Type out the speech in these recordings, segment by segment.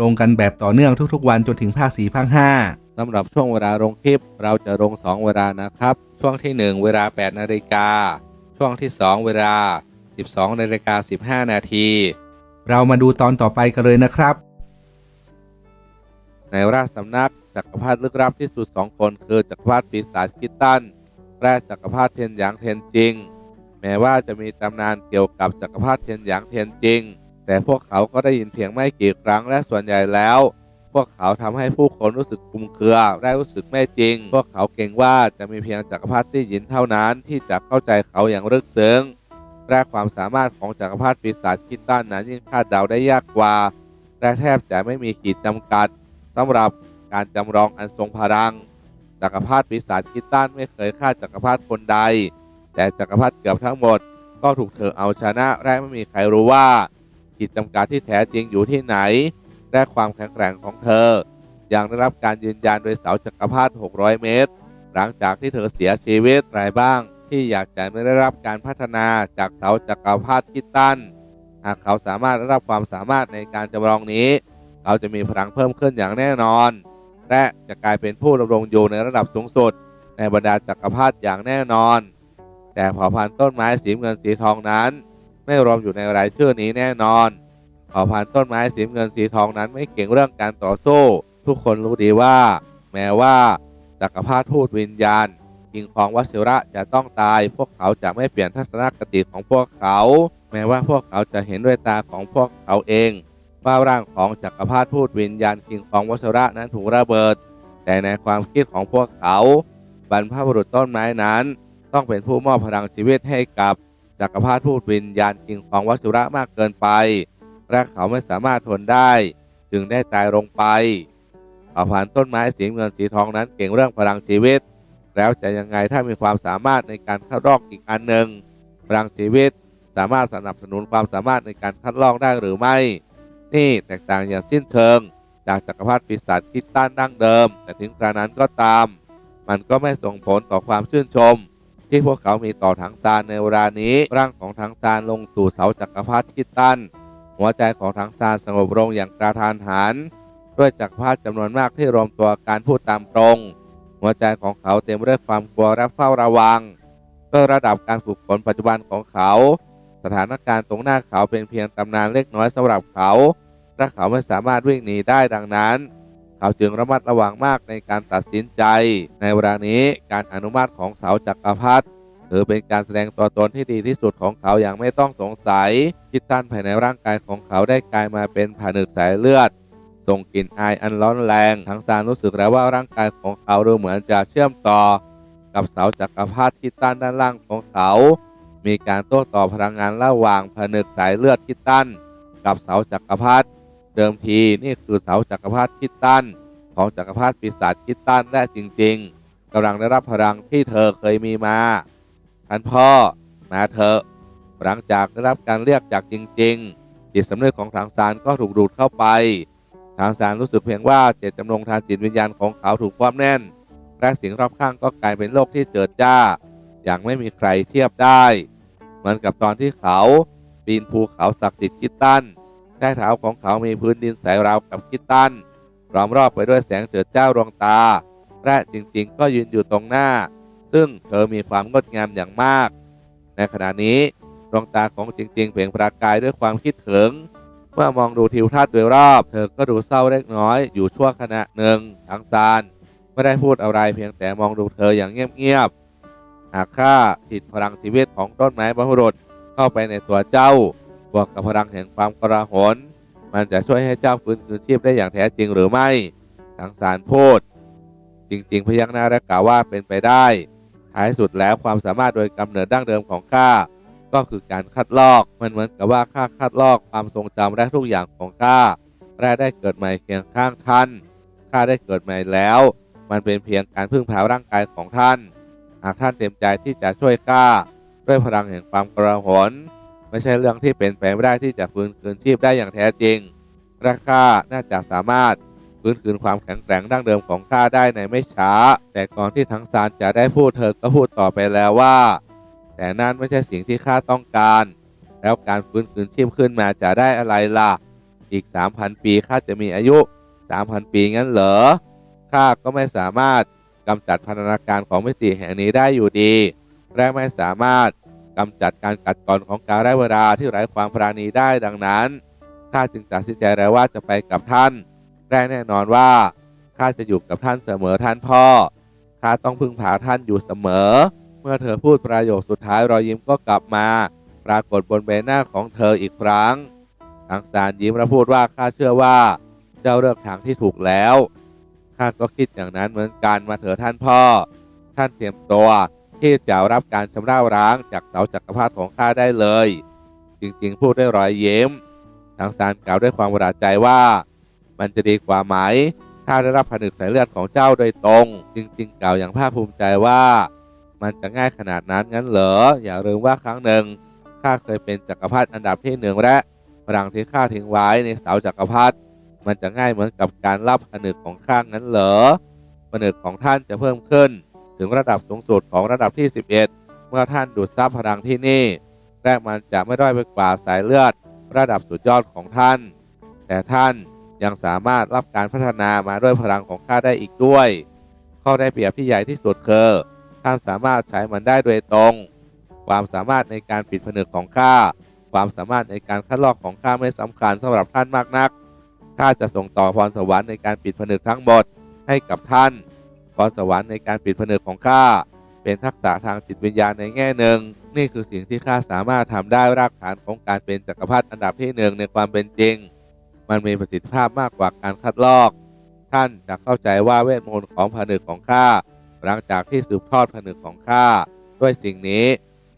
ลงกันแบบต่อเนื่องทุกๆ วันจนถึงภาค4ภาค5สำหรับช่วงเวลาลงคลิป เราจะลง 2 เวลานะครับ ช่วงที่ 1 เวลา 8 นาฬิกา ช่วงที่ 2 เวลา 12 นาฬิกา 15 นาที เรามาดูตอนต่อไปกันเลยนะครับ ในราชสำนักจักรพรรดิลึกลับที่สุด 2 คนคือจักรพรรดิปีศาจคิตตันและจักรพรรดิเทียนหยางเทียนจริง แม้ว่าจะมีตำนานเกี่ยวกับจักรพรรดิเทียนหยางเทียนจริง แต่พวกเขาก็ได้ยินเพียงไม่กี่ครั้งและส่วนใหญ่แล้ว พวกเขาทำให้ผู้คนรู้สึกคลุมเครือและรู้สึกไม่จริง พวกเขาเก่งว่าจะมีเพียงจักรพรรดิหยินเท่านั้นที่จะเข้าใจเขาอย่างลึกซึ้งและความสามารถของจักรพรรดิปีศาจคิตตันนั้นยิ่งคาดเดาได้ยากกว่าและแทบจะไม่มีขีดจำกัดสำหรับการจำลองอันทรงพลัง จักรพรรดิปีศาจคิตตันไม่เคยฆ่าจักรพรรดิคนใด แต่จักรพรรดิเกือบทั้งหมด ก็ถูกเธอเอาชนะและไม่มีใครรู้ว่า ขีดจำกัดที่แท้จริงอยู่ที่ไหน และความแข็งแกร่งของเธอ อยังได้รับการยืนยันโดยเสาจักรพรรดิ 600 เมตร หลังจากที่เธอเสียชีวิตรายบ้าง ที่อยากจะไม่ได้รับการพัฒนาจากเสาจักรพรรดิคิตตัน หากเขาสามารถได้รับความสามารถในการจำลองนี้ เขาจะมีพลังเพิ่มขึ้นอย่างแน่นอน และจะกลายเป็นผู้ดำรงอยู่ในระดับสูงสุด ในบรรดาจักรพรรดิอย่างแน่นอน แต่เผ่าพันธุ์ต้นไม้สีเงินสีทองนั้น ไม่รวมอยู่ในรายชื่อนี้แน่นอนเผ่าพันธุ์ต้นไม้สีเงินสีทองนั้นไม่เก่งเรื่องการต่อสู้ ทุกคนรู้ดีว่า แม้ว่าจักรพรรดิทูตวิญญาณคิงของวชิระจะต้องตาย พวกเขาจะไม่เปลี่ยนทัศนคติของพวกเขา แม้ว่าพวกเขาจะเห็นด้วยตาของพวกเขาเองว่าร่างของจักรพรรดิทูตวิญญาณคิงของวชิระนั้นถูกระเบิด แต่ในความคิดของพวกเขา บรรพบุรุษต้นไม้นั้น ต้องเป็นผู้มอบพลังชีวิตให้กับ จักรพรรดิทูตวิญญาณคิงของวัชิระมากเกินไป และเขาไม่สามารถทนได้ จึงได้ตายลงไปเผ่าพันธุ์ต้นไม้สีเงินสีทองนั้นเก่งเรื่องพลังชีวิต แล้วจะยังไงถ้ามีความสามารถในการคัดลอกอีกอันหนึ่งพลังชีวิตสามารถสนับสนุนความสามารถในการคัดลอกได้หรือไม่ นี่แตกต่างอย่างสิ้นเชิง จากจักรพรรดิปีศาจคิดต้านดั้งเดิม แต่ถึงกระนั้นก็ตาม มันก็ไม่ส่งผลต่อความชื่นชม ที่พวกเขามีต่อถังซานในเวลานี้ ร่างของถังซานลงสู่เสาจักรพรรดิคิดตันหัวใจของถังซานสงบลงอย่างกระทานหัน ด้วยจักรพรรดิจำนวนมากที่รวมตัวการพูดตามตรง หัวใจของเขาเต็มไปด้วยความกลัวและเฝ้าระวังด้วยระดับการฝึกฝนปัจจุบันของเขา สถานการณ์ตรงหน้าเขาเป็นเพียงตำนานเล็กน้อยสำหรับเขาและเขาไม่สามารถวิ่งหนีได้ดังนั้น เขาจึงระมัดระวังมากในการตัดสินใจ ในเวลานี้การอนุมัติของเสาจักรพรรดิถือเป็นการแสดงตัวตนที่ดีที่สุดของเขาอย่างไม่ต้องสงสัยคิดตันภายในร่างกายของเขาได้กลายมาเป็นผนึกสายเลือดส่งกลิ่นอายอันร้อนแรงทั้งซานรู้สึกแล้วว่าร่างกายของเขาดูเหมือนจะเชื่อมต่อ กับเสาจักรพรรดิที่ตั้นด้านล่างของเขา มีการโต้ตอบพลังงานระหว่างผนึกสายเลือดคิดตันกับเสาจักรพรรดิ เดิมทีนี่คือเสาจักรพรรดิคิดตันของจักรพรรดิปีศาจคิดตันและจริง ๆกำลังได้รับพลังที่เธอเคยมีมาท่านพ่อมาเถอะหลังจากได้รับการเรียกจากจริง ๆ จิตสำนึกของทางซานก็ถูกดูดเข้าไป ทางสารรู้สึกเพียงว่าเจตจำนงทางจิตวิญญาณของเขาถูกความแน่น และสิ่งรอบข้างก็กลายเป็นโลกที่เจิดจ้า อย่างไม่มีใครเทียบได้ เหมือนกับตอนที่เขาปีนภูเขาศักดิ์สิทธิ์คิตตัน ใต้เท้าของเขามีพื้นดินใสราวกับคิตตันล้อมรอบไปด้วยแสงเจิดจ้าดวงตา และจริงๆ ก็ยืนอยู่ตรงหน้า ซึ่งเธอมีความงดงามอย่างมาก ในขณะนี้ดวงตาของจริง ๆ เปล่งประกายด้วยความคิดถึง เมื่อมองดูทิวทัศน์โดยรอบ เธอก็ดูเศร้าเล็กน้อยอยู่ชั่วขณะหนึ่งทางซานไม่ได้พูดอะไรเพียงแต่มองดูเธออย่างเงียบๆหากข้าถิดพลังชีวิตของต้นไม้บรรพบุรุษเข้าไปในตัวเจ้า บวกกับพลังแห่งความกระหนมันจะช่วยให้เจ้าฟื้นคืนชีพได้อย่างแท้จริงหรือไม่ทางสารพูดจริง ๆ พยักหน้าและกล่าวว่าเป็นไปได้ ท้ายสุดแล้วความสามารถโดยกำเนิดดั้งเดิมของข้าก็คือการคัดลอก มันเหมือนกับว่าข้าคัดลอกความทรงจำและทุกอย่างของข้าแร่ได้เกิดใหม่เคียงข้างท่านข้าได้เกิดใหม่แล้ว มันเป็นเพียงการพึ่งพาร่างกายของท่าน หากท่านเต็มใจที่จะช่วยข้าด้วยพลังแห่งความกระหน ไม่ใช่เรื่องที่เป็นไปไม่ได้ที่จะฟื้นคืนชีพได้อย่างแท้จริงและข้าน่าจะสามารถฟื้นคืนความแข็งแกร่งดั้งเดิมของข้าได้ในไม่ช้า แต่ก่อนที่ทั้งสารจะได้พูดเธอก็พูดต่อไปแล้วว่า แต่นั่นไม่ใช่สิ่งที่ข้าต้องการ แล้วการฟื้นคืนชีพขึ้นมาจะได้อะไรล่ะ อีก 3,000 ปีข้าจะมีอายุ 3,000 ปีงั้นเหรอข้าก็ไม่สามารถกำจัดพันธนาการของมิติแห่งนี้ได้อยู่ดี และไม่สามารถ กำจัดการกัดกร่อนของการได้เวลาที่ไร้ความปราณีได้ดังนั้นข้าจึงตัดสินใจแล้วว่าจะไปกับท่าน แรกแน่นอนว่าข้าจะอยู่กับท่านเสมอท่านพ่อข้าต้องพึ่งพาท่านอยู่เสมอ เมื่อเธอพูดประโยคสุดท้ายรอยยิ้มก็กลับมา ปรากฏบนใบหน้าของเธออีกครั้งทางสารยิ้มและพูดว่าข้าเชื่อว่า เจ้าเลือกทางที่ถูกแล้วข้าก็คิดอย่างนั้นเหมือนกันมาเถอะท่านพ่อ ท่านเตรียมตัว ที่จะรับการชำระร้างจากเสาจักรพรรดิของข้าได้เลย จริงๆ พูดด้วยรอยเยิ้มทางสารกล่าวด้วยความประหลาดใจว่า มันจะดีกว่าไหม ถ้าได้รับผนึกสายเลือดของเจ้าโดยตรง จริงๆ กล่าวอย่างภาคภูมิใจว่า มันจะง่ายขนาดนั้นงั้นเหรอ อย่าลืมว่าครั้งหนึ่งข้าเคยเป็นจักรพรรดิอันดับที่หนึ่งและพลังที่ข้าทิ้งไว้ในเสาจักรพรรดิมันจะง่ายเหมือนกับการรับผนึกของข้างั้นเหรอผนึกของท่านจะเพิ่มขึ้น ถึงระดับสูงสุดของระดับที่ 11 เมื่อท่านดูดซับพลังที่นี่ แรกมันจะไม่ด้อยไปกว่าสายเลือด ระดับสุดยอดของท่าน แต่ท่านยังสามารถรับการพัฒนามาด้วยพลังของข้าได้อีกด้วย ข้อได้เปรียบที่ใหญ่ที่สุดคือท่านสามารถใช้มันได้โดยตรง ความสามารถในการปิดผนึกของข้า ความสามารถในการคัดลอกของข้าไม่สำคัญสำหรับท่านมากนัก ข้าจะส่งต่อพรสวรรค์ในการปิดผนึกทั้งหมดให้กับท่าน พรสวรรค์ในการปิดผนึกของข้าเป็นทักษะทางจิตวิญญาณในแง่หนึ่ง นี่คือสิ่งที่ข้าสามารถทำได้รากฐานของการเป็นจักรพรรดิอันดับที่หนึ่งในความเป็นจริง มันมีประสิทธิภาพมากกว่าการคัดลอก ท่านจะเข้าใจว่าเวทมนต์ของผนึกของข้าหลังจากที่สืบทอดผนึกของข้าด้วยสิ่งนี้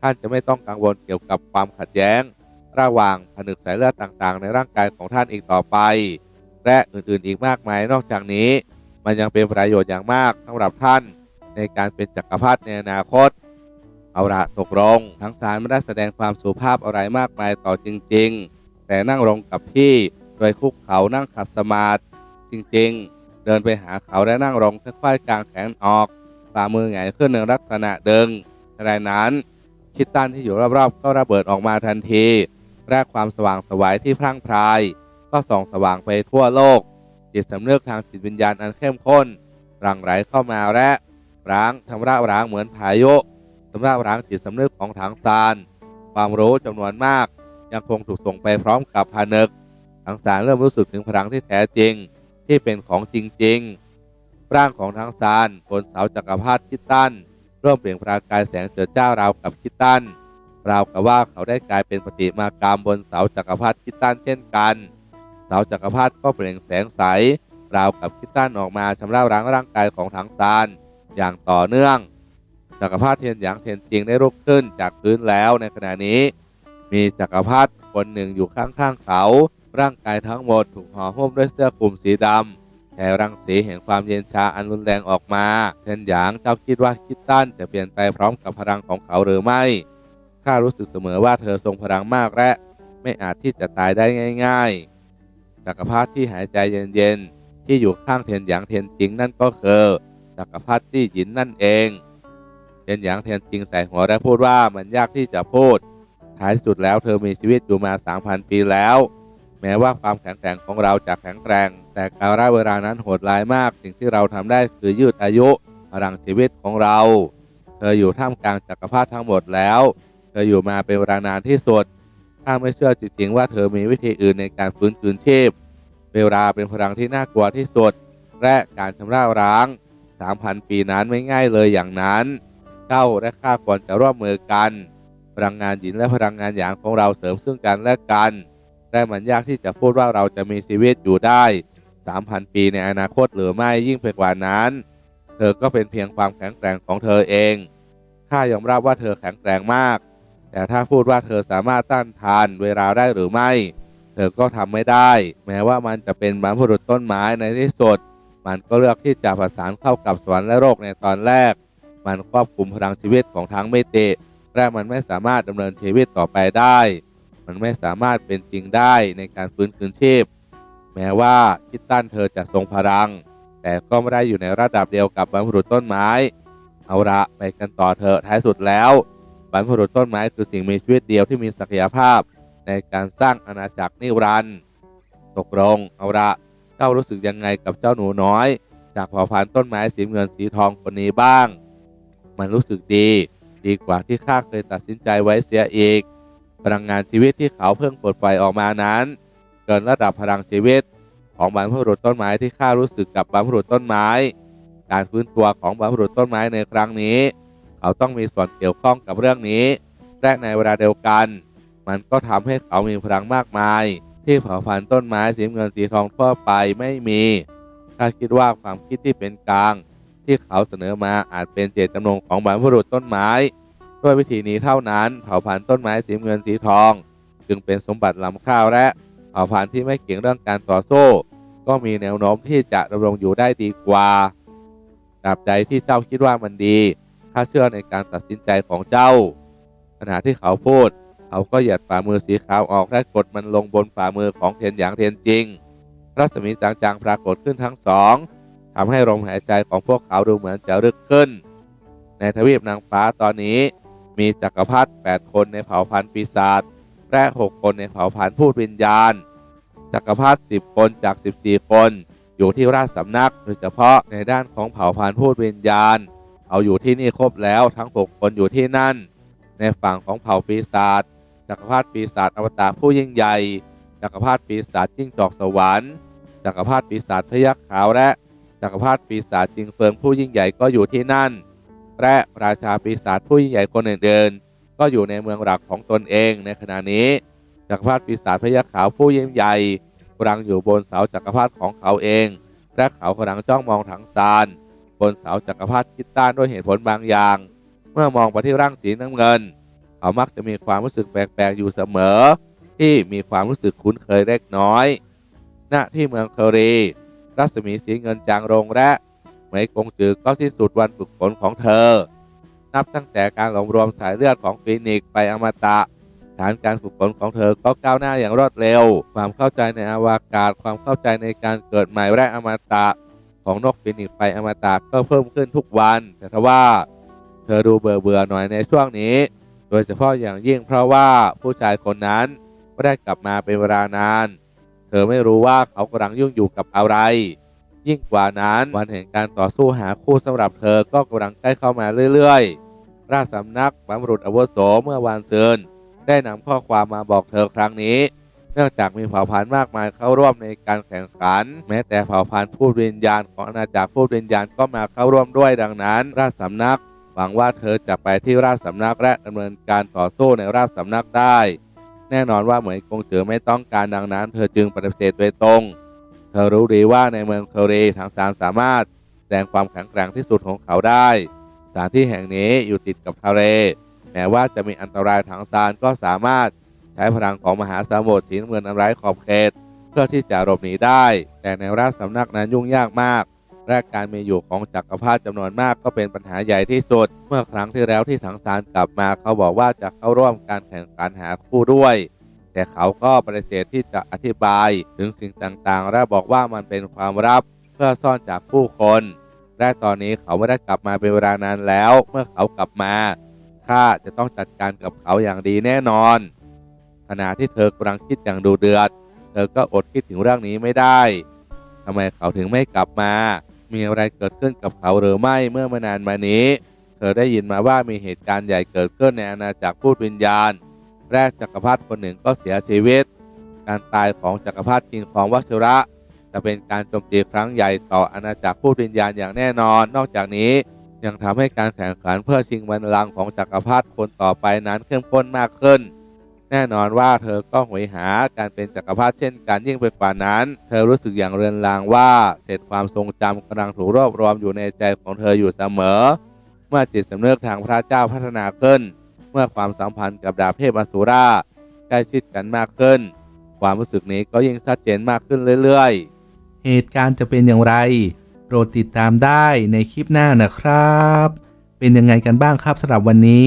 ท่านจะไม่ต้องกังวลเกี่ยวกับความขัดแย้ง ระหว่างผนึกสายเลือดต่างๆ ในร่างกายของท่านอีกต่อไป และอื่นๆอีกมากมายนอกจากนี้ มันยังเป็นประโยชน์อย่างมากสำหรับท่านในการเป็นจักรพรรดิในอนาคต เอาละตกลงทั้งสารไม่ได้แสดงความสุภาพอะไรมากมายต่อจริง ๆ แต่นั่งลงกับที่โดยคุกเขานั่งขัดสมาธิจริง ๆ เดินไปหาเขาและนั่งลงค่อยๆกางแขนออกฝ่ามือหงายขึ้นในลักษณะเดิงขณะนั้นคิดตันที่อยู่รอบๆ ก็ระเบิดออกมาทันทีแรกความสว่างสวายที่พรั่งพราย ก็ส่องสว่างไปทั่วโลก จิตสำนึกทางจิตวิญญาณอันเข้มข้นหลั่งไหลเข้ามาและร้างทำร่าร้างเหมือนพายุทำร่าร้างจิตสำนึกของถังซาน ความรู้จำนวนมาก ยังคงถูกส่งไปพร้อมกับพานึกถังซานเริ่มรู้สึกถึงพลังที่แท้จริง ที่เป็นของจริงๆร่างของถังซานบนเสาจักรพรรดิคิดตันเริ่มเปล่งประกายแสงเจิดจ้าราวกับคิดตันราวกับว่าเขาได้กลายเป็นปฏิมากรรมบนเสาจักรพรรดิคิดตันเช่นกัน สาจักรพรรดิก็เปล่งแสงใสราวกับคิดตันออกมาชำระล้างร่างกายของถังซานอย่างต่อเนื่อง จักรพรรดิเทียนหยางเทียนจิงได้ลุกขึ้นจากพื้นแล้วในขณะนี้ มีจักรพรรดิคนหนึ่งอยู่ข้างๆเขา ร่างกายทั้งหมดถูกห่อหุ้มด้วยเสื้อคลุมสีดำแต่รังสีแห่งความเย็นชาอันรุนแรงออกมา เทียนหยางเจ้าคิดว่าคิดตันจะเปลี่ยนไปพร้อมกับพลังของเขาหรือไม่ข้ารู้สึกเสมอว่าเธอทรงพลังมากและ ไม่อาจที่จะตายได้ง่าย ๆ จักรพรรดิที่หายใจเย็นๆ ที่อยู่ข้างเทียนหยางเทียนจริงนั่นก็คือจักรพรรดิตี้หยินนั่นเอง เทียนหยางเทียนจริงใส่หัวและพูดว่ามันยากที่จะพูด ท้ายสุดแล้วเธอมีชีวิตอยู่มา 3,000 ปีแล้ว แม้ว่าความแข็งแกร่งของเราจะแข็งแกร่ง แต่การเวลานั้นโหดร้ายมาก สิ่งที่เราทำได้คือยืดอายุพลังชีวิตของเรา เธออยู่ท่ามกลางจักรพรรดิทั้งหมดแล้ว เธออยู่มาเป็นเวลานานที่สุด ถ้าไม่เชื่อจริงๆว่าเธอมีวิธีอื่นในการฟื้นคืนชีพ เวลาเป็นพลังที่น่ากลัวที่สุด และการชำระล้าง 3,000 ปีนั้นไม่ง่ายเลยอย่างนั้น เจ้าและข้าควรจะร่วมมือกัน พลังงานหยินและพลังงานหยางของเราเสริมซึ่งกันและกันแต่มันยากที่จะพูดว่าเราจะมีชีวิตอยู่ได้ 3,000 ปีในอนาคตหรือไม่ยิ่งไปกว่านั้น เธอก็เป็นเพียงความแข็งแกร่งของเธอเอง ข้ายอมรับว่าเธอแข็งแกร่งมาก แต่ถ้าพูดว่าเธอสามารถต้านทานเวลาได้หรือไม่ เธอก็ทำไม่ได้ แม้ว่ามันจะเป็นบรรพบุรุษต้นไม้ในที่สุด มันก็เลือกที่จะประสานเข้ากับสวรรค์และโลกในตอนแรก มันควบคุมพลังชีวิตของทั้งไมิติและมันไม่สามารถดำเนินชีวิตต่อไปได้ มันไม่สามารถเป็นจริงได้ในการฟื้นคืนชีพ แม้ว่าคิดตันเธอจะทรงพลัง แต่ก็ไม่ได้อยู่ในระดับเดียวกับบรรพบุรุษต้นไม้ เอาละไปกันต่อเถอะท้ายสุดแล้ว บรรพบุรุษต้นไม้คือสิ่งมีชีวิตเดียวที่มีศักยภาพ ในการสร้างอาณาจักรนิรันดร์ตกลงเอาละเจ้ารู้สึกยังไงกับเจ้าหนูน้อย จากเผ่าพันธุ์ต้นไม้สีเงินสีทองคนนี้บ้าง มันรู้สึกดี ดีกว่าที่ข้าเคยตัดสินใจไว้เสียอีก พลังงานชีวิตที่เขาเพิ่งปลดปล่อยออกมานั้น เกินระดับพลังชีวิต ของบรรพบุรุษต้นไม้ที่ข้ารู้สึกกับบรรพบุรุษต้นไม้ การฟื้นตัวของบรรพบุรุษต้นไม้ในครั้งนี้ เขาต้องมีส่วนเกี่ยวข้องกับเรื่องนี้ และในเวลาเดียวกัน มันก็ทำให้เขามีพลังมากมาย ที่เผ่าพันธุ์ต้นไม้สีเงินสีทองทั่วไปไม่มีข้าคิดว่าความคิดที่เป็นกลาง ที่เขาเสนอมาอาจเป็นเจตจำนงของบรรพบุรุษต้นไม้ ด้วยวิธีนี้เท่านั้นเผ่าพันธุ์ต้นไม้สีเงินสีทอง จึงเป็นสมบัติล้ำค่าและเผ่าพันธุ์ที่ไม่เก่งเรื่องการต่อสู้ก็มีแนวโน้มที่จะดำรงอยู่ได้ดีกว่าตราบใดที่เจ้าคิดว่ามันดี ข้าเชื่อในการตัดสินใจของเจ้า ขณะที่เขาพูด เขาก็หยียดฝ่ามือสีขาวออกและกดมันลงบนฝ่ามือของเทียนหยางเทียนจริง รัศมีจางๆปรากฏขึ้นทั้งสองทำให้ลมหายใจของพวกเขาดูเหมือนจะลึกขึ้น ในทวีปนางฟ้าตอนนี้ มีจักรพรรดิ8คนในเผ่าพันธุ์ปีศาจและ6คนในเผ่าพันธุ์พูดวิญญาณ จักรพรรดิ10 คนจาก 14 คน อยู่ที่ราชสำนักโดยเฉพาะในด้านของเผ่าพันธุ์พูดวิญญาณ เอาอยู่ที่นี่ครบแล้วทั้ง6คนอยู่ที่นั่น ในฝั่งของเผ่าปีศาจจักรพรรดิปีศาจอวตารผู้ยิ่งใหญ่จักรพรรดิปีศาจจิ้งจอกสวรรค์จักรพรรดิปีศาจพยัคฆ์ขาวและจักรพรรดิปีศาจจิงเฟิงผู้ยิ่งใหญ่ก็อยู่ที่นั่น และราชาปีศาจผู้ยิ่งใหญ่คนอื่นๆก็อยู่ในเมืองหลักของตนเองในขณะนี้จักรพรรดิปีศาจพยัคฆ์ขาวผู้ยิ่งใหญ่กำลังอยู่บนเสาจักรพรรดิของเขาเองและเขากำลังจ้องมองถังซาน บนเสาจักรพรรดิคิดต้านด้วยเหตุผลบางอย่าง เมื่อมองไปที่ร่างสีน้ำเงิน เขามักจะมีความรู้สึกแปลกๆอยู่เสมอ ที่มีความรู้สึกคุ้นเคยเล็กน้อย ณที่เมืองเคอรี รัศมีสีเงินจางลงและเหมยกงจือก็สิ้นสุดวันฝึกฝนของเธอ นับตั้งแต่การหลอมรวมสายเลือดของฟีนิกซ์ไปอมตะฐานการฝึกฝนของเธอก็ก้าวหน้าอย่างรวดเร็ว ความเข้าใจในอวกาศ ความเข้าใจในการเกิดใหม่และอมตะ ของนกฟีนิกซ์ไปอมตะก็เพิ่มขึ้นทุกวัน แต่ทว่าเธอดูเบื่อเบื่อๆหน่อยในช่วงนี้ โดยเฉพาะอย่างยิ่งเพราะว่าผู้ชายคนนั้นไม่ได้กลับมาเป็นเวลานาน เธอไม่รู้ว่าเขากำลังยุ่งอยู่กับอะไร ยิ่งกว่านั้นวันแห่งการต่อสู้หาคู่สำหรับเธอก็กำลังใกล้เข้ามาเรื่อยๆ ราชสำนักบรรพบุรุษอวโสเมื่อวานซืนได้นำข้อความมาบอกเธอครั้งนี้ เนื่องจากมีเผ่าพันธุ์มากมายเข้าร่วมในการแข่งขัน แม้แต่เผ่าพันธุ์พูดวิญญาณของอาณาจักรพูดวิญญาณก็มาเข้าร่วมด้วยดังนั้น ราชสำนักหวังว่าเธอจะไปที่ราชสำนักและดำเนินการต่อสู้ในราชสำนักได้ แน่นอนว่าเหมยกงจือไม่ต้องการดังนั้น เธอจึงปฏิเสธโดยตรง เธอรู้ดีว่าในเมืองเคอรีทางซานสามารถแสดงความแข็งแกร่งที่สุดของเขาได้ สถานที่แห่งนี้อยู่ติดกับทะเลแม้ว่าจะมีอันตรายทางซานก็สามารถ ใช้พลังของมหาสมุทรสีน้ำเงินอันไร้ขอบเขตเพื่อที่จะหลบหนีได้ แต่ในราชสำนักนั้นยุ่งยากมากและการมีอยู่ของจักรพรรดิจำนวนมากก็เป็นปัญหาใหญ่ที่สุด เมื่อครั้งที่แล้วที่ถังซานกลับมาเขาบอกว่าจะเข้าร่วมการแข่งขันหาคู่ด้วย แต่เขาก็ปฏิเสธที่จะอธิบายถึงสิ่งต่างๆ และบอกว่ามันเป็นความลับเพื่อซ่อนจากผู้คนและตอนนี้เขาไม่ได้กลับมาเป็นเวลานานแล้ว เมื่อเขากลับมาข้าจะต้องจัดการกับเขาอย่างดีแน่นอน ขณะที่เธอกำลังคิดอย่างดูเดือด เธอก็อดคิดถึงเรื่องนี้ไม่ได้ทำไมเขาถึงไม่กลับมา มีอะไรเกิดขึ้นกับเขาหรือไม่เมื่อไม่นานมานี้ เธอได้ยินมาว่ามีเหตุการณ์ใหญ่เกิดขึ้นในอาณาจักรพูดวิญญาณ แรกจักรพรรดิคนหนึ่งก็เสียชีวิต การตายของจักรพรรดิกิงของวัชระจะเป็นการโจมตีครั้งใหญ่ต่ออาณาจักรพูดวิญญาณอย่างแน่นอน นอกจากนี้ยังทำให้การแข่งขันเพื่อชิงบัลลังก์ของจักรพรรดิคนต่อไปนั้นเข้มข้นมากขึ้น แน่นอนว่าเธอก็หวยหาการเป็นจักรพรรดิเช่นกันยิ่งไปกว่านั้น เธอรู้สึกอย่างเรือนรางว่าเศษความทรงจำกำลังถูกรวบรวมอยู่ในใจของเธออยู่เสมอ เมื่อจิตสำนึกทางพระเจ้าพัฒนาขึ้น เมื่อความสัมพันธ์กับดาบเทพอสุราใกล้ชิดกันมากขึ้น ความรู้สึกนี้ก็ยิ่งชัดเจนมากขึ้นเรื่อยๆ เหตุการณ์จะเป็นอย่างไร โปรดติดตามได้ในคลิปหน้านะครับ เป็นยังไงกันบ้างครับสำหรับวันนี้